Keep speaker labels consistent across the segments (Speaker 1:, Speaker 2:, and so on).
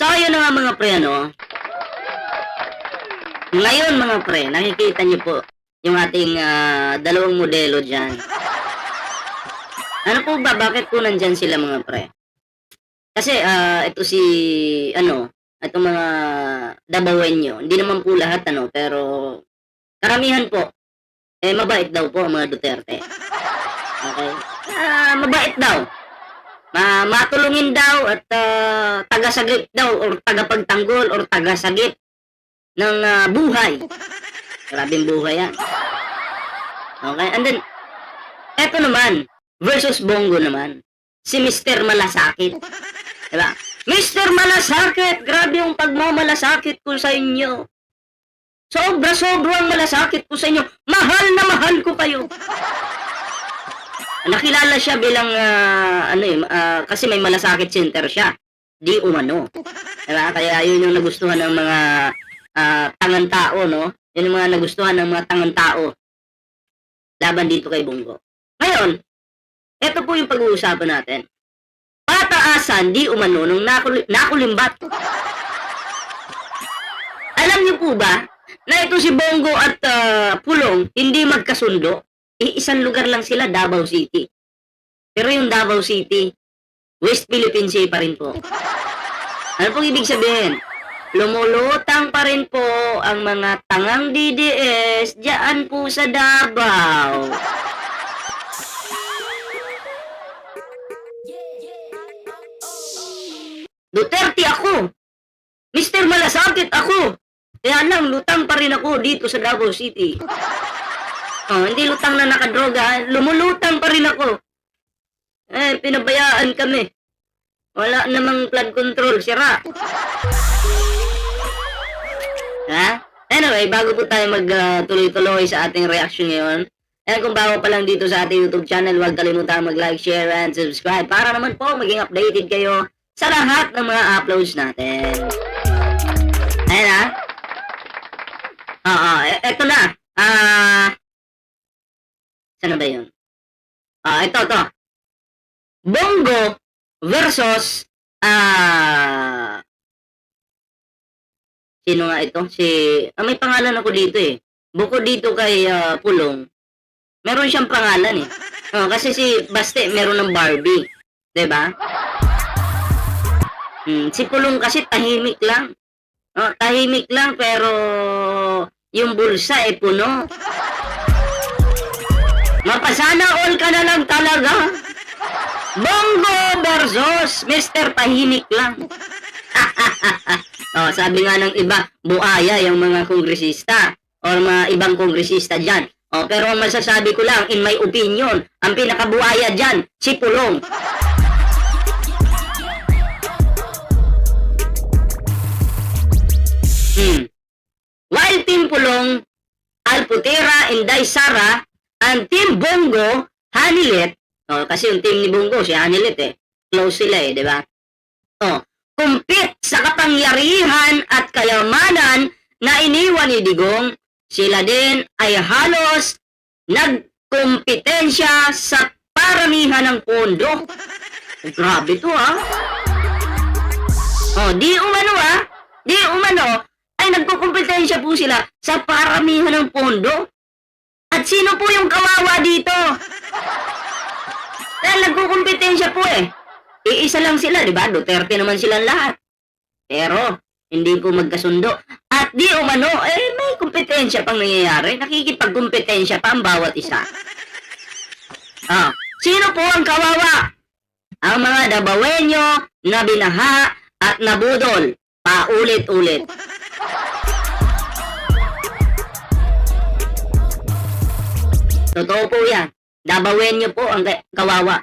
Speaker 1: So, ayun na nga mga pre, ano? Ngayon mga pre, nakikita niyo po yung ating ah, dalawang modelo dyan. Ano po ba? Bakit po nandyan sila mga pre? Kasi ah, ito si, ano, itong mga dabawenyo. Hindi naman po lahat, ano, pero karamihan po, eh, mabait daw po ang mga Duterte. Okay? Ah, mabait daw. Ma matulungin daw at ah, tagasagip daw or tagapagtanggol or tagasagip ng ah, buhay. Grabing buhay yan. Okay, and then, eto naman, versus Bongo naman, si Mr. Malasakit. Diba? Mr. Malasakit, grabe yung pagmamalasakit ko sa inyo. Sobra-sobrang malasakit ko sa inyo. Mahal na mahal ko kayo. Nakilala siya bilang ah, ano eh, ah, kasi may malasakit center siya. Di umano. Diba? Kaya yun yung nagustuhan ng mga ah, tangang tao, no? Yun yung mga nagustuhan ng mga tangang tao laban dito kay Bongo. Ngayon, ito po yung pag-uusapan natin. Pataasan, di umano, nung nakul- nakulimbat. Alam niyo po ba, na ito si Bongo at ah, Pulong, hindi magkasundo? Iisang lugar lang sila, Davao City. Pero yung Davao City, West Philippine Sea pa rin po. Ano pong ibig sabihin? Lumulutang pa rin po ang mga tangang DDS diyan po sa Davao. Duterte ako. Mr. Malasakit ako. Kaya lang, lutang pa rin ako dito sa Davao City. Oh, hindi lutang na nakadroga, lumulutang pa rin ako. Eh, pinabayaan kami. Wala namang flood control, sira. Ha? Anyway, bago po tayo magtuloy-tuloy sa ating reaction ngayon, eh kung bago pa lang dito sa ating YouTube channel, huwag kalimutan mag-like, share, and subscribe para naman po maging updated kayo sa lahat ng mga uploads natin. Ayan ha? Oo, e- eto na. Ah, Saan na ba yun? Ah, ito, ito. Bongo versus ah Sino nga ito? Si ah, may pangalan ako dito eh. Bukod dito kay ah, Pulong, meron siyang pangalan eh. Oh, kasi si Baste meron ng Barbie, 'di ba? Hmm, si Pulong kasi tahimik lang. Oh, tahimik lang pero yung bulsa eh puno. Mapasana all ka na lang talaga. Bongo versus Mr. Tahimik lang. oh, sabi nga ng iba, buaya yung mga kongresista or mga ibang kongresista dyan. Oh, pero ang masasabi ko lang, in my opinion, ang pinakabuaya dyan, si Pulong. Hmm. While Team Pulong, Alputera, Inday Sara, ang Team Bongo, Hanilet, oh, kasi yung team ni Bongo, si Hanilet eh, close sila eh, di ba? Oh, kumpit sa kapangyarihan at kayamanan na iniwan ni Digong, sila din ay halos nagkompetensya sa paramihan ng pondo. Grabe to ah. Oh, di umano ah. Di umano ay nagkukumpetensya po sila sa paramihan ng pondo. At sino po yung kawawa dito? Dahil nagkukumpetensya po eh. Iisa lang sila, di ba? Duterte naman silang lahat. Pero, hindi po magkasundo. At di umano, eh, may kompetensya pang nangyayari. Nakikipagkompetensya pa ang bawat isa. Ah, sino po ang kawawa? Ang mga dabawenyo na at nabudol. Paulit-ulit. Totoo po yan. Dabawen niyo po ang ka- kawawa.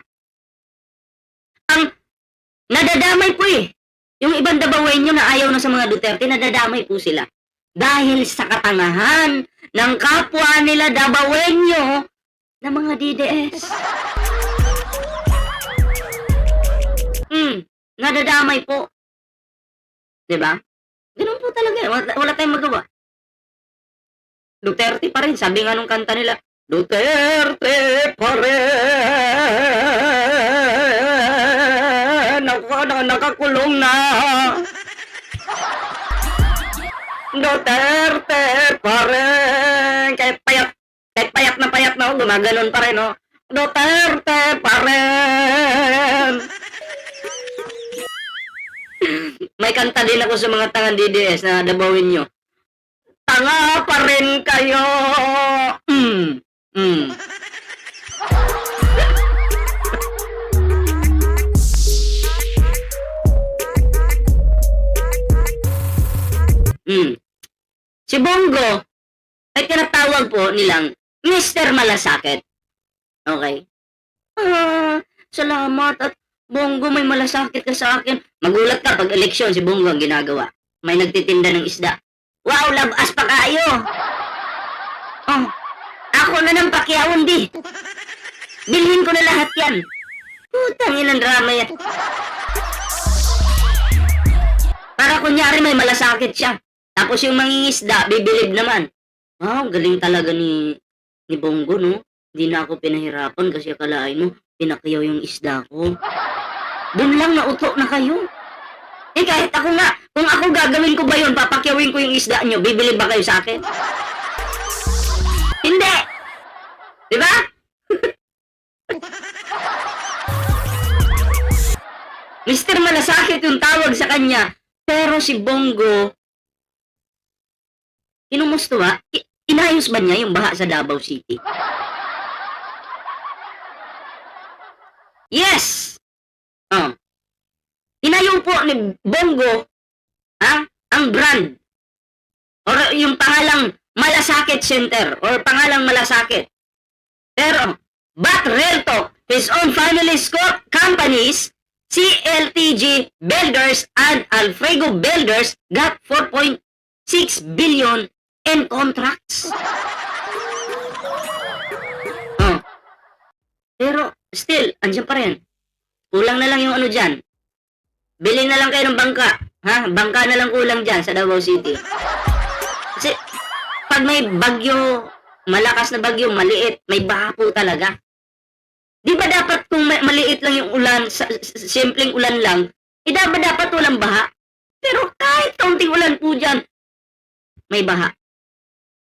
Speaker 1: Ang nadadamay po eh. Yung ibang dabawen niyo na ayaw na sa mga Duterte, nadadamay po sila. Dahil sa katangahan ng kapwa nila dabawenyo na mga DDS. Hmm, nadadamay po. ba? Ganun po talaga. eh. Wala, wala tayong magawa. Duterte pa rin. Sabi nga nung kanta nila, Duterte pa rin. Ako na nakakulong na. Duterte pa rin. Kahit payat, kahit payat na payat na ako, gumaganon pa rin, no? Duterte pa rin. May kanta din ako sa mga tangan DDS na dabawin nyo. Tanga pa rin kayo. Mm. Mm. Mm. Si Bongo ay tinatawag po nilang Mr. Malasakit. Okay? Ah, salamat at Bongo may malasakit ka sa akin. Magulat ka pag eleksyon si Bongo ang ginagawa. May nagtitinda ng isda. Wow, labas pa kayo! Oh, ako na ng pakiawon. Bilhin ko na lahat yan. Putang inang drama yan. Para kunyari may malasakit siya. Tapos yung mangingisda, bibilib naman. Wow, galing talaga ni ni Bongo, no? Hindi na ako pinahirapan kasi akalain mo, pinakyaw yung isda ko. Doon lang nauto na kayo. Eh kahit ako nga, kung ako gagawin ko ba yun, papakyawin ko yung isda nyo, bibili ba kayo sa akin? Di ba? Mr. Malasakit yung tawag sa kanya, pero si Bongo? I- inayos ba niya yung baha sa Davao City? Yes! Oh. Inayo po ni Bongo, ha? Ang brand. Or yung pangalang Malasakit Center or pangalang Malasakit. Pero, but real talk, his own family's co- companies, CLTG Builders and Alfrego Builders got 4.6 billion in contracts. Oh. Pero, still, andyan pa rin. Kulang na lang yung ano dyan. Bili na lang kayo ng bangka. Ha? Bangka na lang kulang dyan sa Davao City. Kasi, pag may bagyo, malakas na bagyo, maliit, may baha po talaga. Di ba dapat kung may, maliit lang yung ulan, simpleng ulan lang, eh dapat dapat walang baha. Pero kahit kaunting ulan po dyan, may baha.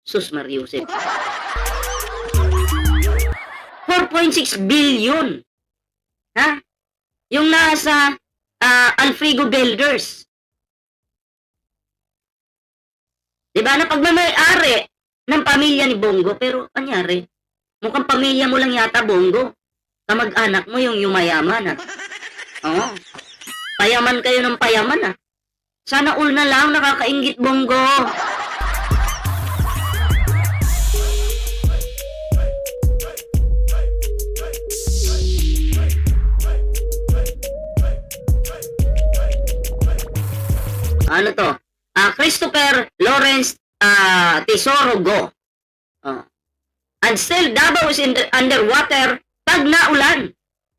Speaker 1: Sus Mariusip. 4.6 billion. Ha? Yung nasa ah, Alfrego Builders. Diba na pagmamayari ng pamilya ni Bongo, pero anyari, mukhang pamilya mo lang yata Bongo. Kamag-anak mo yung yumayaman ah. Oo. Payaman kayo ng payaman ah. Sana all na lang nakakaingit Bongo. Ano to? Ah, Christopher Lawrence ah, Tesoro Go. Oh. And still, Davao is in the, underwater pag naulan.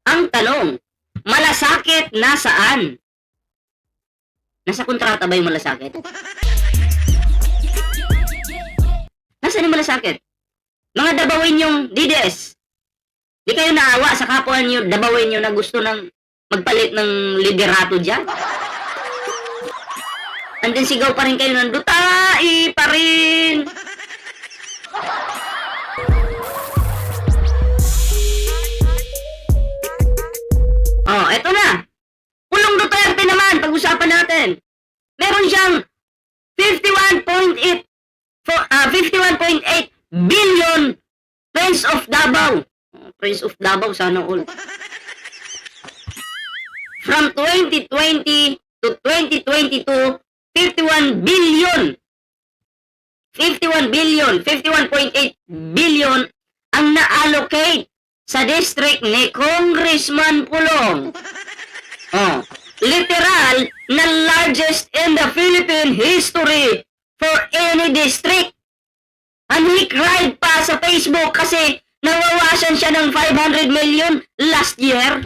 Speaker 1: Ang tanong, malasakit nasaan? Nasa kontrata ba yung malasakit? Nasaan yung malasakit? Mga dabawin yung DDS. Di kayo naawa sa kapwa nyo, dabawin nyo na gusto ng magpalit ng liderato dyan? Andun sigaw pa rin kayo ng dutai pa rin. Oh, eto na. Pulong Duterte naman, pag-usapan natin. Meron siyang 51.8 fo- ah, 51.8 billion Prince of Davao. Prince of Davao, sana all. From 2020 to 2022, 51 billion 51 billion 51.8 billion ang na-allocate sa district ni Congressman Pulong. Oh, literal na largest in the Philippine history for any district. And he cried pa sa Facebook kasi nawawasan siya ng 500 million last year.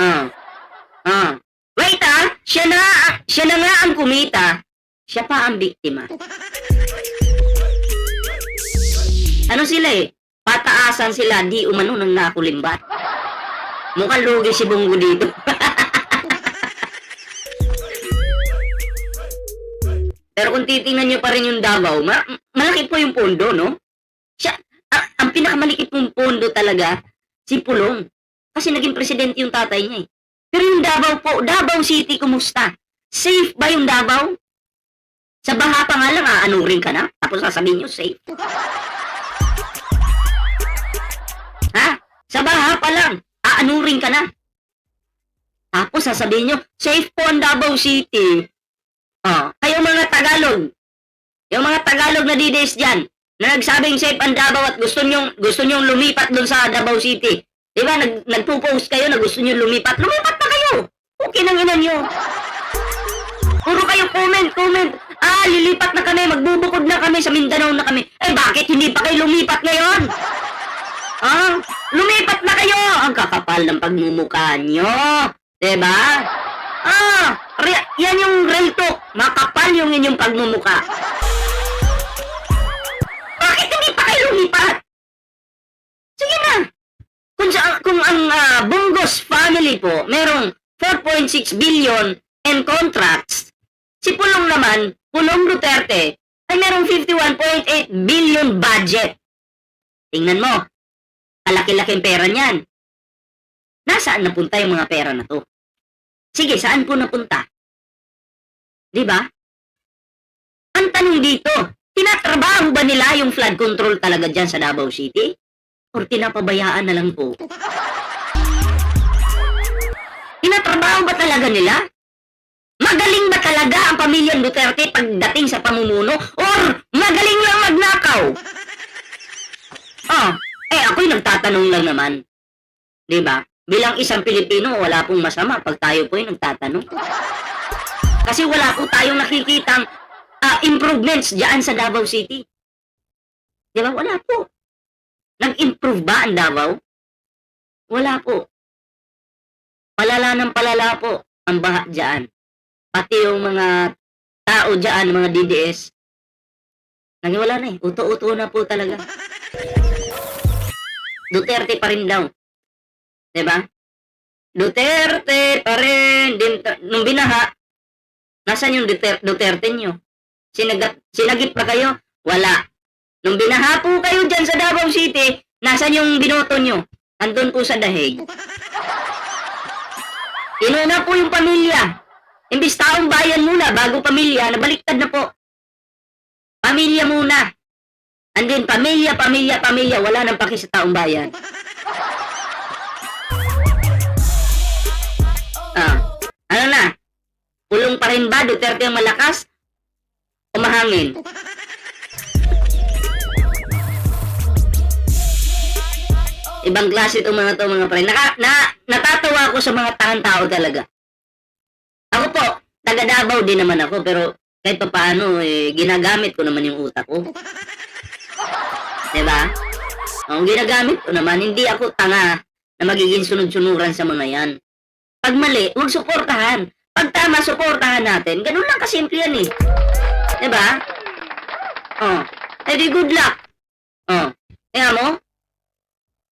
Speaker 1: Ah. Ah. Wait ah, siya na, siya na nga ang kumita. Siya pa ang biktima. Ano sila eh? Pataasan sila, di umano ng nakulimbat. Mukhang lugi si Bungo dito. Pero kung titingnan nyo pa rin yung Davao, ma- malaki po yung pondo, no? Siya, a- ang pinakamalikit pong pondo talaga, si Pulong. Kasi naging presidente yung tatay niya eh. Pero yung Davao po, Davao City, kumusta? Safe ba yung Davao? Sa baha pa nga lang, aanurin ka na. Tapos sasabihin nyo, safe. ha? Sa baha pa lang, aanurin ka na. Tapos sasabihin nyo, safe po ang Davao City. Oh, kayo mga Tagalog, yung mga Tagalog na DDS dyan, na nagsabing safe ang Davao at gusto nyo, gusto nyo lumipat doon sa Davao City. Di ba, nag, nagpo-post kayo na gusto nyo lumipat. Lumipat na kayo! Okay nang ina nyo. Puro kayo comment, comment. Ah, lilipat na kami, magbubukod na kami, sa Mindanao na kami. Eh, bakit hindi pa kayo lumipat ngayon? Ah, lumipat na kayo! Ang kakapal ng pagmumukha nyo. Diba? Ah, yan yung real talk. Makapal yung inyong pagmumukha. Bakit hindi pa kayo lumipat? Sige na. Kung, sa, kung ang ah, Bungos family po, merong 4.6 billion in contracts, si Pulong naman, Pulong Duterte, ay merong 51.8 billion budget. Tingnan mo, kalaki-laking pera niyan. Nasaan napunta yung mga pera na to? Sige, saan po napunta? Di ba? Ang tanong dito, tinatrabaho ba nila yung flood control talaga dyan sa Davao City? Or tinapabayaan na lang po? Tinatrabaho ba talaga nila? Magaling ba talaga ang pamilyang Duterte pagdating sa pamumuno? Or magaling lang magnakaw? Oh, eh ako'y nagtatanong lang naman. Di ba? Bilang isang Pilipino, wala pong masama pag tayo po'y nagtatanong. Kasi wala po tayong nakikitang ah, improvements diyan sa Davao City. Di ba? Wala po. Nag-improve ba ang Davao? Wala po. Palala ng palala po ang baha diyan. Pati yung mga tao diyan, mga DDS, nagiwala na eh. Uto-uto na po talaga. Duterte pa rin daw. 'Di ba? Duterte pa rin. Din, nung binaha, nasan yung Duterte, Duterte nyo? Sinagat, sinagip pa kayo? Wala. Nung binaha po kayo dyan sa Davao City, nasan yung binoto nyo? Andun po sa dahig. Inuna po yung pamilya. Imbis taong bayan muna, bago pamilya, nabaliktad na po. Pamilya muna. Andin, pamilya, pamilya, pamilya, wala nang paki sa taong bayan. Ah, ano na? Pulong pa rin ba Duterte ang malakas? O mahangin? Ibang klase itong mga to mga pre. Naka, na, natatawa ako sa mga tangang tao talaga. Taga din naman ako, pero kahit pa paano, eh, ginagamit ko naman yung utak ko. Diba? Ang ginagamit ko naman, hindi ako tanga na magiging sunod-sunuran sa mga yan. Pag mali, huwag suportahan. Pag tama, suportahan natin. Ganun lang kasimple yan eh. Diba? Oh. Eh di good luck. Oh. Kaya mo,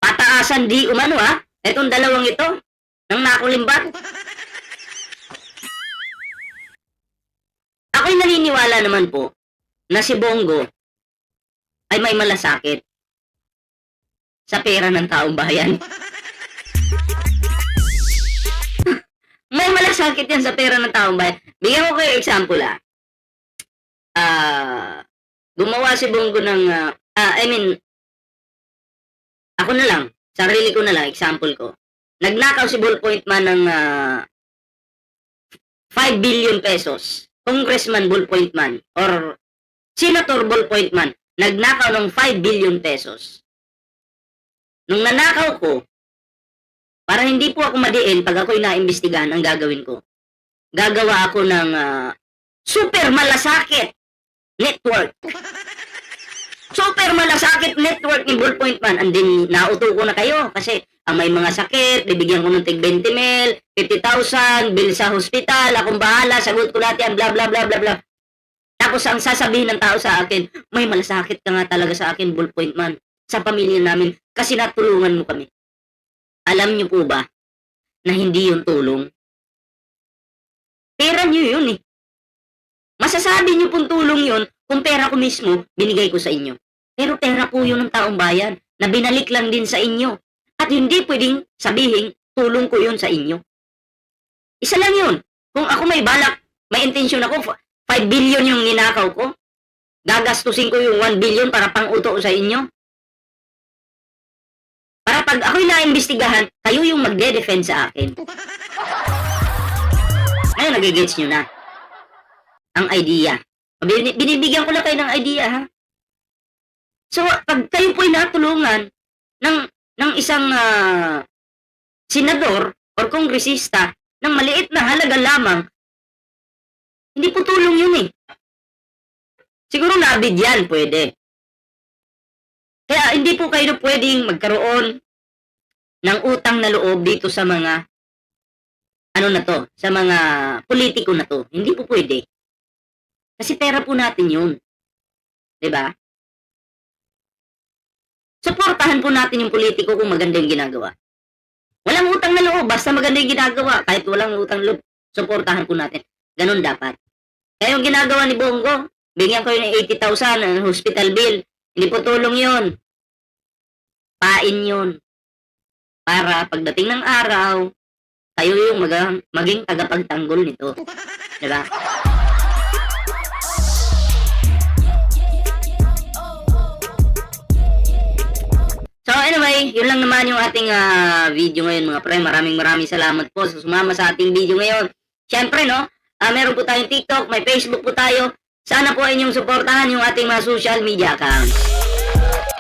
Speaker 1: pataasan di umano ha. Etong dalawang ito, nang nakulimbat. Ako'y naniniwala naman po na si Bongo ay may malasakit sa pera ng taong bayan. may malasakit yan sa pera ng taong bayan. Bigyan ko kayo example ah. Ah, gumawa si Bongo ng, ah, ah, I mean, ako na lang, sarili ko na lang, example ko. Nagnakaw si Ballpoint Man ng ah, 5 billion pesos. Congressman Ballpoint Man or Senator Ballpoint Man nagnakaw ng 5 billion pesos. Nung nanakaw ko, para hindi po ako madiin pag ako'y naimbestigahan, ang gagawin ko, gagawa ako ng ah, super malasakit network. Super malasakit network ni Ballpoint Man. And then, nauto ko na kayo kasi ang may mga sakit, bibigyan ko ng tig 20 mil, 50,000, bill sa hospital, akong bahala, sagot ko lahat yan, bla bla bla bla bla. Tapos ang sasabihin ng tao sa akin, may malasakit ka nga talaga sa akin, Ballpoint Man, sa pamilya namin, kasi natulungan mo kami. Alam niyo po ba na hindi yung tulong? Pera niyo yun eh. Masasabi niyo pong tulong yun kung pera ko mismo binigay ko sa inyo. Pero pera po yun ng taong bayan na binalik lang din sa inyo. At hindi pwedeng sabihin tulong ko yun sa inyo. Isa lang yun. Kung ako may balak, may intensyon ako, 5 billion yung ninakaw ko, gagastusin ko yung 1 billion para pang-uto sa inyo. Para pag ako'y naimbestigahan, kayo yung magde-defend sa akin. Ngayon, nagigets nyo na. Ang idea. Bin- Binibigyan ko lang kayo ng idea, ha? So, pag kayo po'y natulungan ng, ng isang ah, senador or kongresista ng maliit na halaga lamang, hindi po tulong yun eh. Siguro nabigyan, pwede. Kaya hindi po kayo pwedeng magkaroon ng utang na loob dito sa mga ano na to, sa mga politiko na to. Hindi po pwede. Kasi pera po natin yun. 'Di ba? Suportahan po natin yung politiko kung maganda yung ginagawa. Walang utang na loob, basta maganda yung ginagawa. Kahit walang utang loob, suportahan po natin. Ganun dapat. Kaya yung ginagawa ni Bongo, bigyan ko yun ng 80,000 ng hospital bill. Hindi po tulong yun. Pain yun. Para pagdating ng araw, kayo yung mag- maging tagapagtanggol nito. Diba? Anyway, yun lang naman yung ating ah, video ngayon mga pre. Maraming maraming salamat po sa sumama sa ating video ngayon. Siyempre no, ah, meron po tayong TikTok, may Facebook po tayo. Sana po inyong suportahan yung ating mga social media accounts.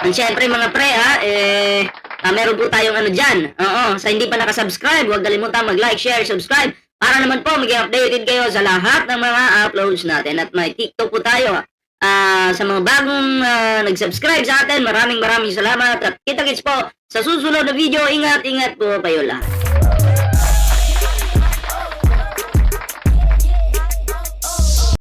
Speaker 1: And syempre mga pre ha, eh, ah, meron po tayong ano dyan. Oo, sa hindi pa nakasubscribe, huwag kalimutan mag-like, share, subscribe. Para naman po maging updated kayo sa lahat ng mga uploads natin. At may TikTok po tayo. Ah, sa mga bagong ah, nag-subscribe sa atin, maraming maraming salamat. At kita-kits po sa susunod na video. Ingat, ingat po kayo lahat.